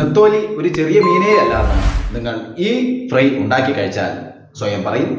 നെത്തോലി ഒരു ചെറിയ മീനേ അല്ലാന്ന് നിങ്ങൾ ഈ ഫ്രൈ ഉണ്ടാക്കി കഴിച്ചാൽ സ്വയം പറയും.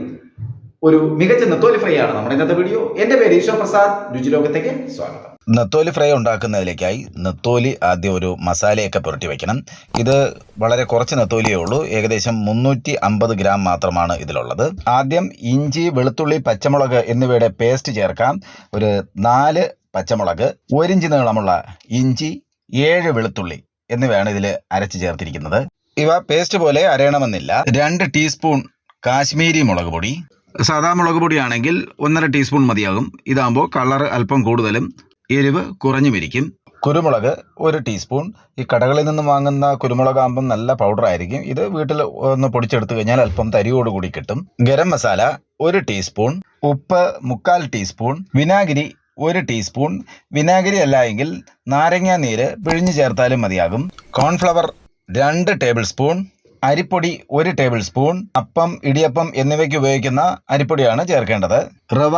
ഒരു മികച്ച നത്തോലി ഫ്രൈ ആണ് നമ്മുടെ ഇന്നത്തെ വീഡിയോ. എന്റെ പേര് ഈശ്വർ പ്രസാദ്. രുചിലോകത്തേക്ക് സ്വാഗതം. നെത്തോലി ഫ്രൈ ഉണ്ടാക്കുന്നതിലേക്കായി നെത്തോലി ആദ്യം ഒരു മസാലയൊക്കെ പുരട്ടി വെക്കണം. ഇത് വളരെ കുറച്ച് നെത്തോലിയേ ഉള്ളൂ. ഏകദേശം മുന്നൂറ്റി അമ്പത് ഗ്രാം മാത്രമാണ് ഇതിലുള്ളത്. ആദ്യം ഇഞ്ചി വെളുത്തുള്ളി പച്ചമുളക് എന്നിവയുടെ പേസ്റ്റ് ചേർക്കാം. ഒരു നാല് പച്ചമുളക് ഒരിഞ്ച് നീളമുള്ള ഇഞ്ചി ഏഴ് വെളുത്തുള്ളി എന്നിവയാണ് ഇതിൽ അരച്ച് ചേർത്തിരിക്കുന്നത്. ഇവ പേസ്റ്റ് പോലെ അരയണമെന്നില്ല. രണ്ട് ടീസ്പൂൺ കാശ്മീരി മുളക് പൊടി. സാധാ മുളക് പൊടിയാണെങ്കിൽ ഒന്നര ടീസ്പൂൺ മതിയാകും. ഇതാകുമ്പോൾ കളർ അല്പം കൂടുതലും എരിവ് കുറഞ്ഞു കുറഞ്ഞുമിരിക്കും. കുരുമുളക് ഒരു ടീസ്പൂൺ ഈ കടകളിൽ നിന്ന് വാങ്ങുന്ന കുരുമുളക് ആകുമ്പം നല്ല പൗഡർ ആയിരിക്കും. ഇത് വീട്ടിൽ ഒന്ന് പൊടിച്ചെടുത്തു കഴിഞ്ഞാൽ അല്പം തരിയോടുകൂടി കിട്ടും. ഗരം മസാല ഒരു ടീസ്പൂൺ ഉപ്പ് മുക്കാൽ ടീസ്പൂൺ വിനാഗിരി ഒരു ടീസ്പൂൺ വിനാഗിരി അല്ല എങ്കിൽ നാരങ്ങാ നീര് പിഴിഞ്ഞു ചേർത്താലും മതിയാകും. കോൺഫ്ലവർ രണ്ട് ടേബിൾ സ്പൂൺ അരിപ്പൊടി ഒരു ടേബിൾ സ്പൂൺ അപ്പം ഇടിയപ്പം എന്നിവയ്ക്ക് ഉപയോഗിക്കുന്ന അരിപ്പൊടിയാണ് ചേർക്കേണ്ടത്. റവ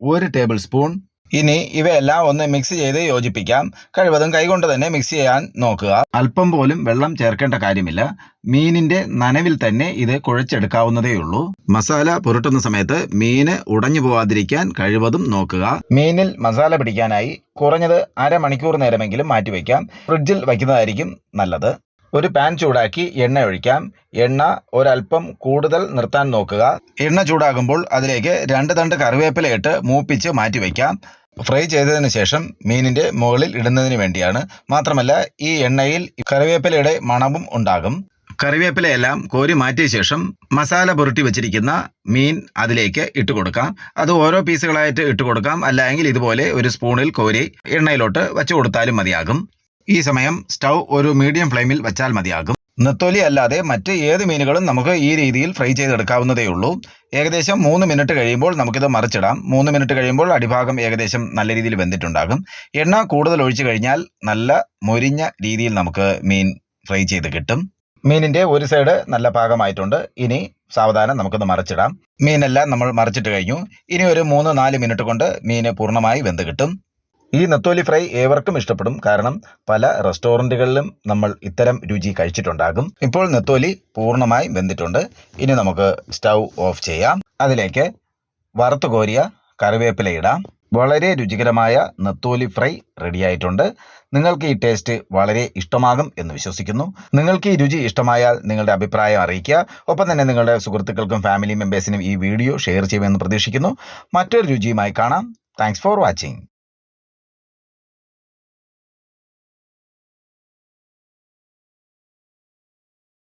ഒരു ടേബിൾ സ്പൂൺ ഇനി ഇവയെല്ലാം ഒന്ന് മിക്സ് ചെയ്ത് യോജിപ്പിക്കാം. കഴിവതും കൈകൊണ്ട് തന്നെ മിക്സ് ചെയ്യാൻ നോക്കുക. അല്പം പോലും വെള്ളം ചേർക്കേണ്ട കാര്യമില്ല. മീനിന്റെ നനവിൽ തന്നെ ഇത് കുഴച്ചെടുക്കാവുന്നതേ ഉള്ളൂ. മസാല പുരട്ടുന്ന സമയത്ത് മീന് ഉടഞ്ഞു പോവാതിരിക്കാൻ കഴിവതും നോക്കുക. മീനിൽ മസാല പിടിക്കാനായി കുറഞ്ഞത് അരമണിക്കൂർ നേരമെങ്കിലും മാറ്റിവെക്കാം. ഫ്രിഡ്ജിൽ വയ്ക്കുന്നതായിരിക്കും നല്ലത്. ഒരു പാൻ ചൂടാക്കി എണ്ണ ഒഴിക്കാം. എണ്ണ ഒരൽപ്പം കൂടുതൽ നിർത്താൻ നോക്കുക. എണ്ണ ചൂടാകുമ്പോൾ അതിലേക്ക് രണ്ട് തണ്ട് കറിവേപ്പില ഇട്ട് മൂപ്പിച്ച് മാറ്റി വയ്ക്കാം. ഫ്രൈ ചെയ്തതിന് ശേഷം മീനിന്റെ മുകളിൽ ഇടുന്നതിന് വേണ്ടിയാണ്. മാത്രമല്ല ഈ എണ്ണയിൽ കറിവേപ്പിലയുടെ മണവും ഉണ്ടാകും. കറിവേപ്പിലയെല്ലാം കോരി മാറ്റിയ ശേഷം മസാല പുരട്ടി വെച്ചിരിക്കുന്ന മീൻ അതിലേക്ക് ഇട്ട് കൊടുക്കാം. അത് ഓരോ പീസുകളായിട്ട് ഇട്ട് കൊടുക്കാം. അല്ലെങ്കിൽ ഇതുപോലെ ഒരു സ്പൂണിൽ കോരി എണ്ണയിലോട്ട് വെച്ചു കൊടുത്താലും മതിയാകും. ഈ സമയം സ്റ്റൗ ഒരു മീഡിയം ഫ്ലെയിമിൽ വെച്ചാൽ മതിയാകും. നെത്തോലി അല്ലാതെ മറ്റ് ഏത് മീനുകളും നമുക്ക് ഈ രീതിയിൽ ഫ്രൈ ചെയ്തെടുക്കാവുന്നതേ ഉള്ളൂ. ഏകദേശം മൂന്ന് മിനിറ്റ് കഴിയുമ്പോൾ നമുക്കിത് മറിച്ചിടാം. മൂന്ന് മിനിറ്റ് കഴിയുമ്പോൾ അടിഭാഗം ഏകദേശം നല്ല രീതിയിൽ വെന്തിട്ടുണ്ടാകും. എണ്ണ കൂടുതൽ ഒഴിച്ചു കഴിഞ്ഞാൽ നല്ല മൊരിഞ്ഞ രീതിയിൽ നമുക്ക് മീൻ ഫ്രൈ ചെയ്ത് കിട്ടും. മീനിന്റെ ഒരു സൈഡ് നല്ല പാകമായിട്ടുണ്ട്. ഇനി സാവധാനം നമുക്കൊന്ന് മറിച്ചിടാം. മീനെല്ലാം നമ്മൾ മറിച്ചിട്ട് കഴിഞ്ഞു. ഇനി ഒരു മൂന്ന് നാല് മിനിറ്റ് കൊണ്ട് മീൻ പൂർണമായി വെന്ത് കിട്ടും. ഈ നത്തോലി ഫ്രൈ ഏവർക്കും ഇഷ്ടപ്പെടും. കാരണം പല റെസ്റ്റോറന്റുകളിലും നമ്മൾ ഇത്തരം രുചി കഴിച്ചിട്ടുണ്ടാകും. ഇപ്പോൾ നെത്തോലി പൂർണമായി വെന്തിട്ടുണ്ട്. ഇനി നമുക്ക് സ്റ്റൗ ഓഫ് ചെയ്യാം. അതിലേക്ക് വറുത്തു കോരിയ കറിവേപ്പില ഇടാം. വളരെ രുചികരമായ നെത്തോലി ഫ്രൈ റെഡിയായിട്ടുണ്ട് നിങ്ങൾക്ക് ഈ ടേസ്റ്റ് വളരെ ഇഷ്ടമാകും എന്ന് വിശ്വസിക്കുന്നു. നിങ്ങൾക്ക് ഈ രുചി ഇഷ്ടമായാൽ നിങ്ങളുടെ അഭിപ്രായം അറിയിക്കുക. ഒപ്പം തന്നെ നിങ്ങളുടെ സുഹൃത്തുക്കൾക്കും ഫാമിലി മെമ്പേഴ്സിനും ഈ വീഡിയോ ഷെയർ ചെയ്യുമെന്ന് പ്രതീക്ഷിക്കുന്നു. മറ്റൊരു രുചിയുമായി കാണാം. Thanks for watching